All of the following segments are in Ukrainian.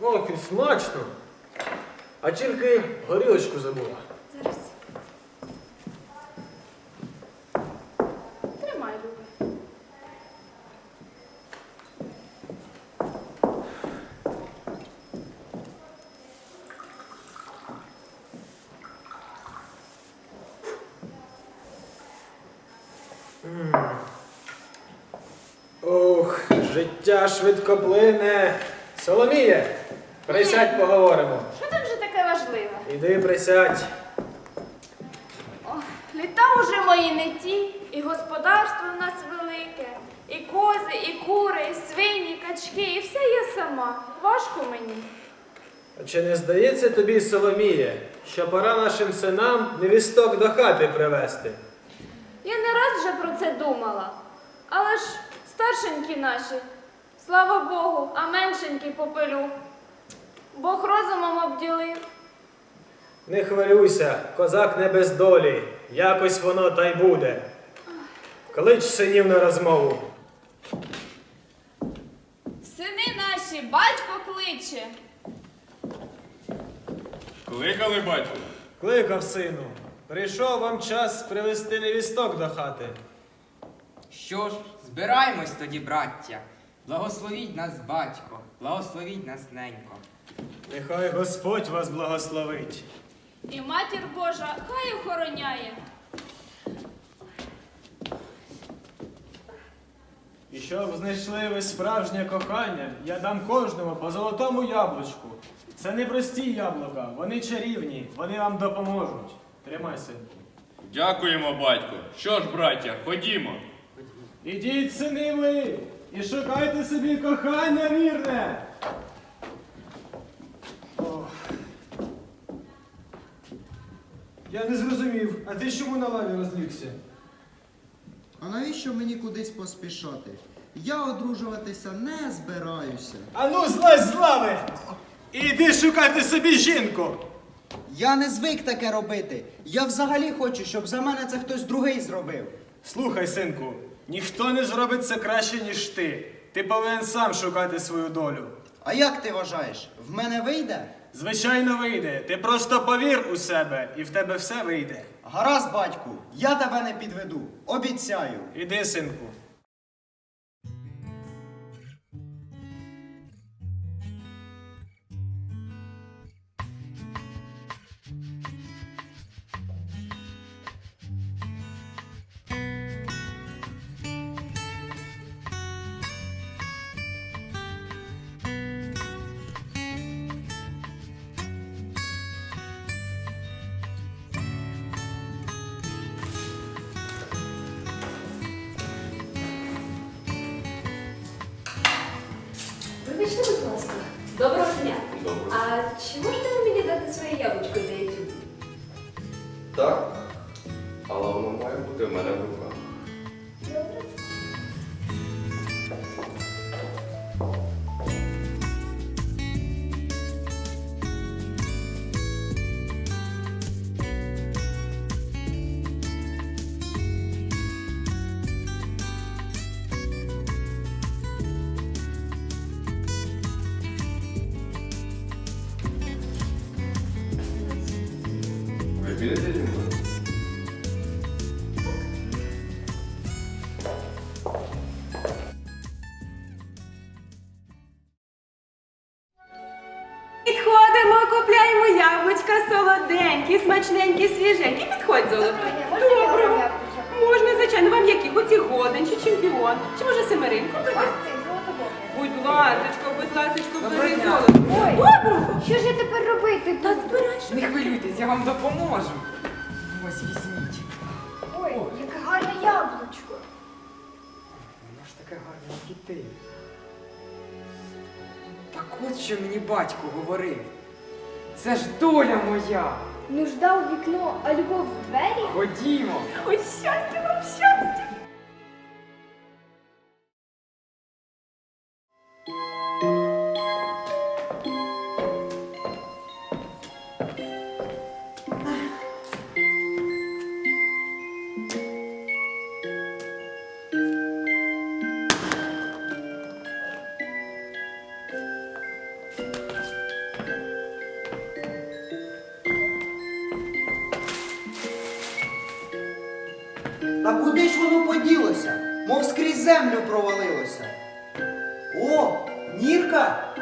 Ох, і смачно. А тільки горілочку забула. Зараз. Тримай, Любе. Ох, життя швидко плине. Соломіє, присядь, поговоримо. Що там вже таке важливе? Іди присядь. Ох, літа уже мої не ті, і господарство в нас велике, і кози, і кури, і свині, і качки, і все я сама. Важко мені. А Чи не здається тобі, Соломіє, що пора нашим синам невісток до хати привезти? Я не раз вже про це думала. Але ж старшенькі наші, слава Богу, а меншенькі попелю. Бог розумом обділив. Не хвилюйся, козак не без долі. Якось воно та й буде. Клич синів на розмову. Сини наші, батько кличе. Кликали батьку. Кликав сину. Прийшов вам час привезти невісток до хати. Що ж, збираємось тоді, браття. Благословіть нас, батько, благословіть нас, ненько. Нехай Господь вас благословить. І матір Божа хай охороняє. І щоб знайшли ви справжнє кохання, я дам кожному по золотому яблучку. Це не прості яблука, вони чарівні, вони вам допоможуть. Тримай синку. Дякуємо, батько. Що ж, браття, ходімо. Ідіть, сини ви, і шукайте собі кохання вірне. Ох. Я не зрозумів, а ти чому на лаві розлігся? А навіщо мені кудись поспішати? Я одружуватися не збираюся. Ану, злазь з лави! І йди шукати собі жінку! Я не звик таке робити. Я взагалі хочу, щоб за мене це хтось другий зробив. Слухай, синку, ніхто не зробить це краще, ніж ти. Ти повинен сам шукати свою долю. А як ти вважаєш, в мене вийде? Звичайно, вийде. Ти просто повір у себе, і в тебе все вийде. Гаразд, батьку, я тебе не підведу. Обіцяю. Іди, синку. чи можете ви мені дати своє яблучко для етюду? Так, але воно має бути в мене в руках. Добре. Солоденькі, смачненькі, свіженькі. Підходь, золото. Доброго. Можна, звичайно, вам які? Оці годен чи чемпіон? Чи може семеринку? Будь ласочка, будь ласочка, бери золото. Доброго. Що ж я тепер робити? Та збирай. Не хвилюйтесь, я вам допоможу. Ось візьміть. Ой, яке гарне яблучко. Воно ж таке гарне як і ти. Так от що мені батько говорив. Це ж доля моя. Нужда у вікно, а любов в двері? Ходімо. Ой, щастя вам, землю провалилося. О, Нірка!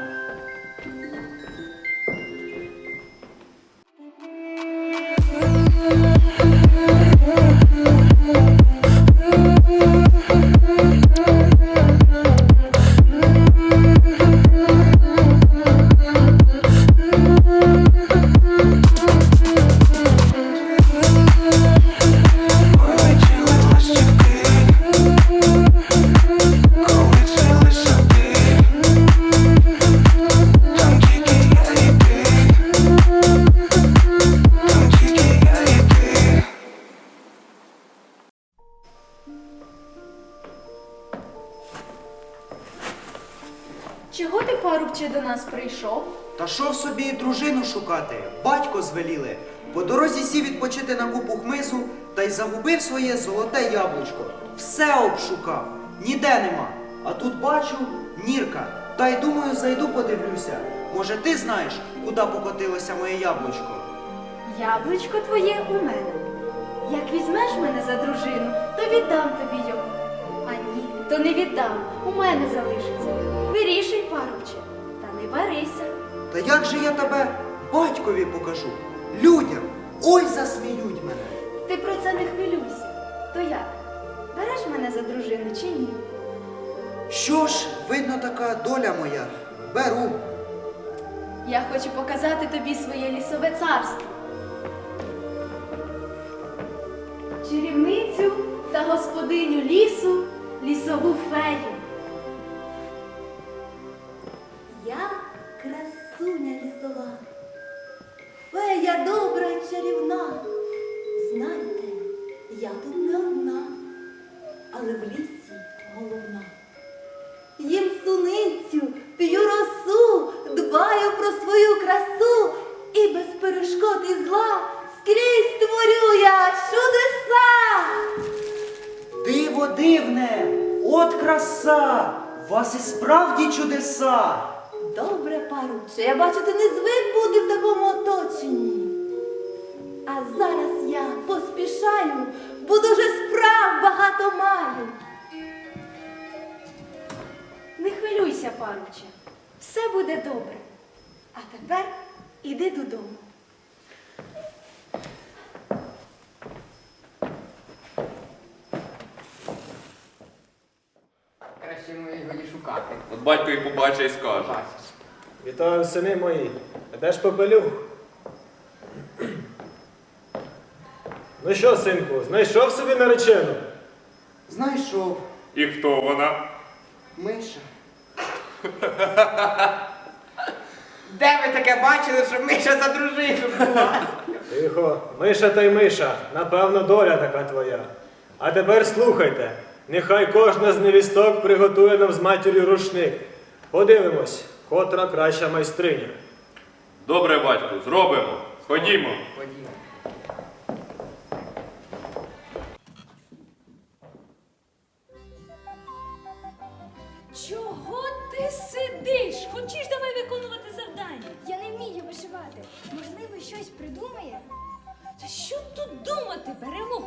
Прийшов? Та шов собі дружину шукати, батько звеліли. По дорозі сів відпочити на купу хмизу та й загубив своє золоте яблучко. Все обшукав, ніде нема. А тут бачу Нірка. Та й думаю, зайду подивлюся. Може, ти знаєш, куди покотилося моє яблучко? Яблучко твоє у мене. Як візьмеш мене за дружину, то віддам тобі його. А ні, то не віддам, у мене залишиться. Вирішуй, парубче, не варися. Та як же я тебе батькові покажу? Людям! Ой, засміють мене. Ти про це не хвилюйся. То як? Береш мене за дружину чи ні? Що ж, видно, така доля моя. Беру. Я хочу показати тобі своє лісове царство. Чарівницю та господиню лісу, лісову фею. Але в лісі головна. Їм суницю, п'ю росу, дбаю про свою красу і без перешкод і зла скрізь творю я чудеса. Диво дивне! От краса! Вас і справді чудеса! Хвилюйся, парубче. Все буде добре. А тепер іди додому. Краще ми його і шукати. От батько і побачить і скаже. Вітаю, сини мої. А де ж попелюх? Ну що, синку, знайшов собі наречену? Знайшов І хто вона? Миша. Де ви таке бачили, що Миша за дружину була? Тихо, миша та й миша, напевно, доля така твоя. А тепер слухайте, нехай кожна з невісток приготує нам з матір'ю рушник. Подивимось, котра краща майстриня. Добре, батьку, зробимо. Ходімо. Ходімо.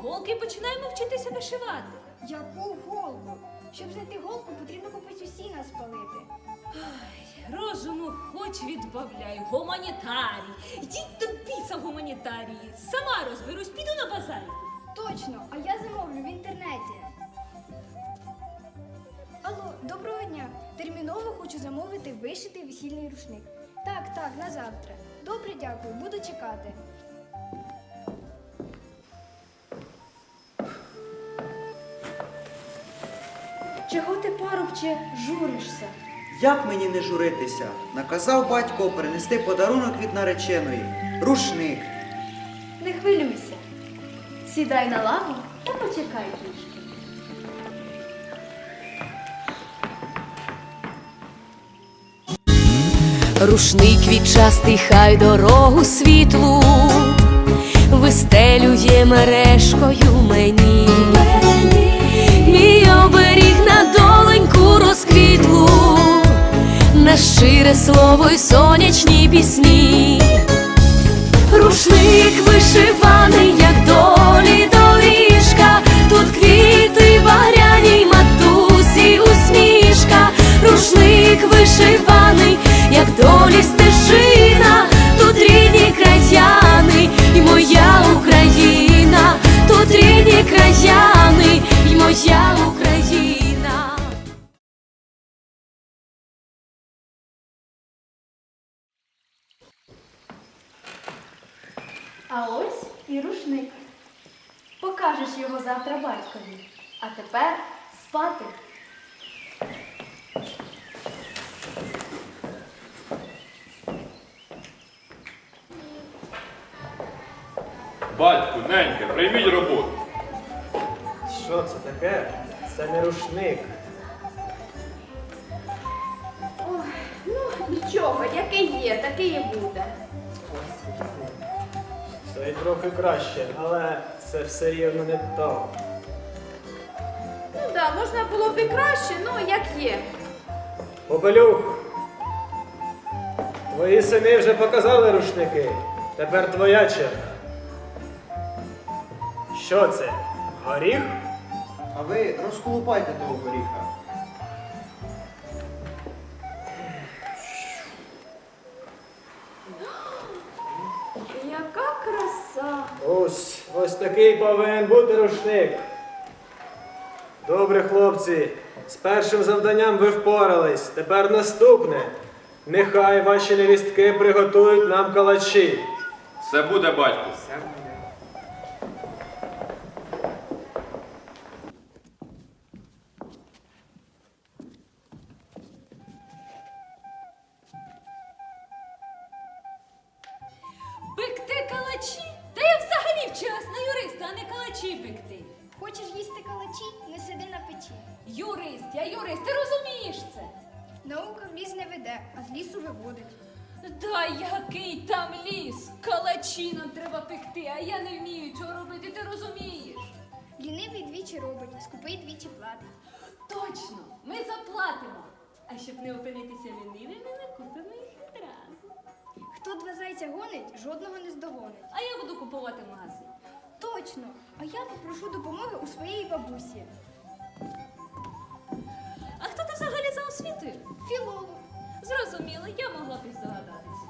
Голки і починаємо вчитися вишивати. Яку голку? Щоб знайти голку, потрібно купити сіна спалити. Ай, розуму хоч відбавляй, гуманітарій. Йдіть до біса гуманітарії. Сама розберусь, піду на базар. Точно, а я замовлю в інтернеті. Алло, доброго дня. Терміново хочу замовити вишитий весільний рушник. Так, так, на завтра. Добре, дякую, буду чекати. Чого ти, парубче, журишся? Як мені не журитися? Наказав батько принести подарунок від нареченої. Рушник. Не хвилюйся. Сідай на лаву та почекай трішки. Рушник квітчастий, хай дорогу світлу вистелює мережкою мені. Слово й сонячні пісні. Рушник вишиваний, як долі доріжка, тут квіти багряні, матусі усмішка, рушник вишиваний, як долі стежина, тут рідні краяни, і моя Україна, тут рідні краяни, і моя Україна. А ось і рушник. Покажеш його завтра батькові. А тепер спати. Батьку, ненька, прийміть роботу. Що це таке? Це не рушник. Ой, ну нічого, яке є, таке і буде. Це й трохи краще, але це все рівно не то. Ну так, да, можна було б і краще, ну як є. Попелюх! Твої сини вже показали рушники. Тепер твоя черга. Що це? Горіх? А ви розколупайте того горіха. Такий повинен бути рушник. Добре, хлопці, з першим завданням ви впорались. Тепер наступне. Нехай ваші невістки приготують нам калачі. Все буде, батьку. Який там ліс? Калачі нам треба пекти, а я не вмію цього робити, ти розумієш? Лінивий двічі робить, скупий двічі платить. Точно, ми заплатимо. А щоб не опинитися лінивими, ми купимо їх одразу. Хто два зайця гонить, жодного не здогонить. А я буду купувати в магазині. Точно! А я попрошу допомоги у своєї бабусі. А хто ти взагалі за освітою? Філолог. Зрозуміло, я могла б і здогадатися.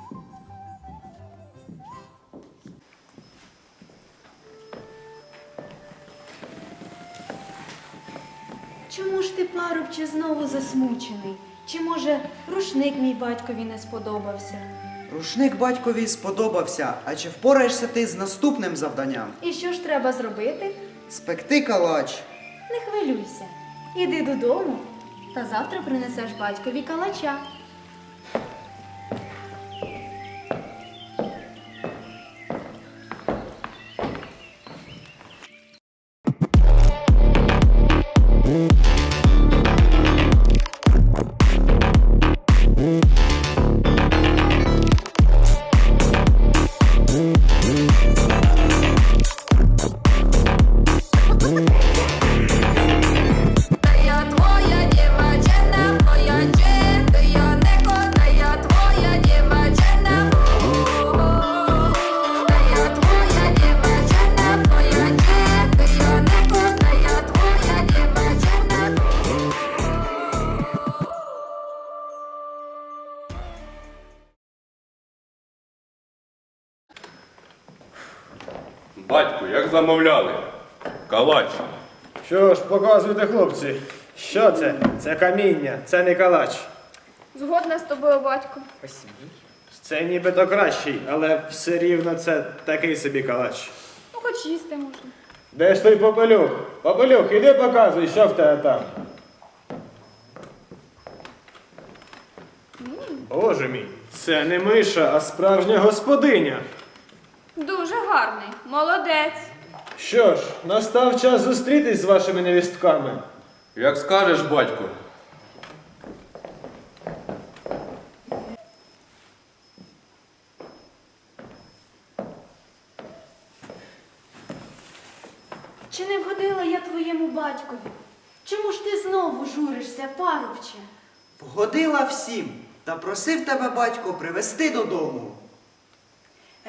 Чому ж ти, парубче, знову засмучений? Чи може рушник мій батькові не сподобався? Рушник батькові сподобався, а чи впораєшся ти з наступним завданням? І що ж треба зробити? Спекти калач. Не хвилюйся. Іди додому та завтра принесеш батькові калача. Батьку, як замовляли? Калач. Що ж, показуйте, хлопці. Що це? Це каміння, це не калач. Згодна з тобою, батько. Це нібито кращий, але все рівно це такий собі калач. Ну, хоч їсти можна. Де ж той попелюх? Попелюх, іди показуй, що в тебе там. Боже мій, це не миша, а справжня господиня. Дуже гарний, молодець. Що ж, настав час зустрітись з вашими невістками. Як скажеш, батько. Чи не вгодила я твоєму батькові? Чому ж ти знову журишся, парубче? Вгодила всім та просив тебе батько привезти додому.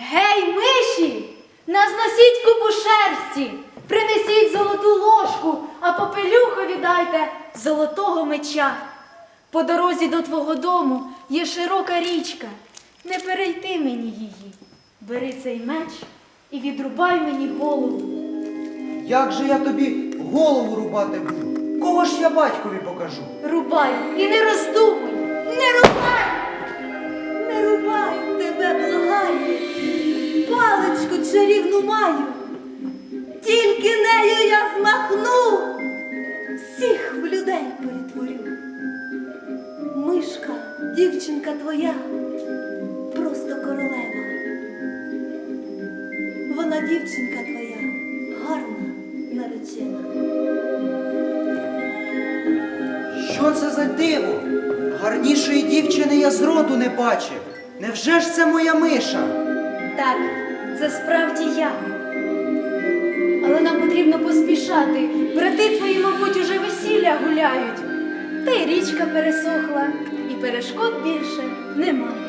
Гей, миші! Назносіть купу шерсті, принесіть золоту ложку, а попелюхові дайте золотого меча. По дорозі до твого дому є широка річка. Не перейти мені її. Бери цей меч і відрубай мені голову. Як же я тобі голову рубати буду? Кого ж я батькові покажу? Рубай і не роздумуй. Не рубай! Не рубай тебе, благаю, паличку чарівну маю, тільки нею я змахну, всіх в людей перетворю. Мишка, дівчинка твоя, просто королева. Вона дівчинка твоя, гарна, наречена. Що це за диво? Гарнішої дівчини я зроду не бачив. Невже ж це моя миша? Так, це справді я. Але нам потрібно поспішати. Брати твої, мабуть, уже весілля гуляють. Та й річка пересохла, і перешкод більше немає.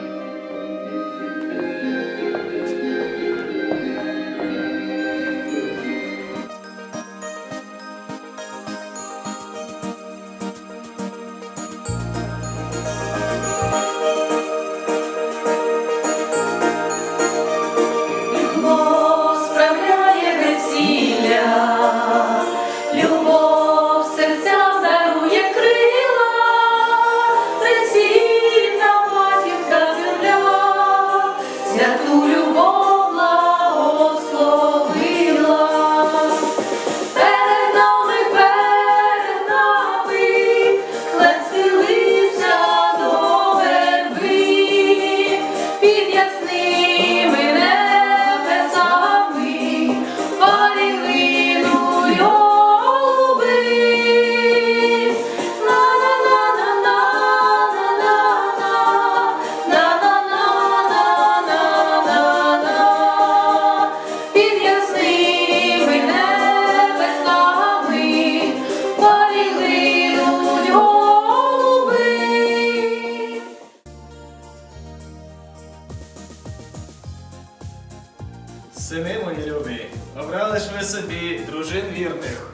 Сини мої любі, обрали ж ви собі дружин вірних.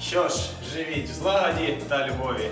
Що ж, живіть в злагоді та любові.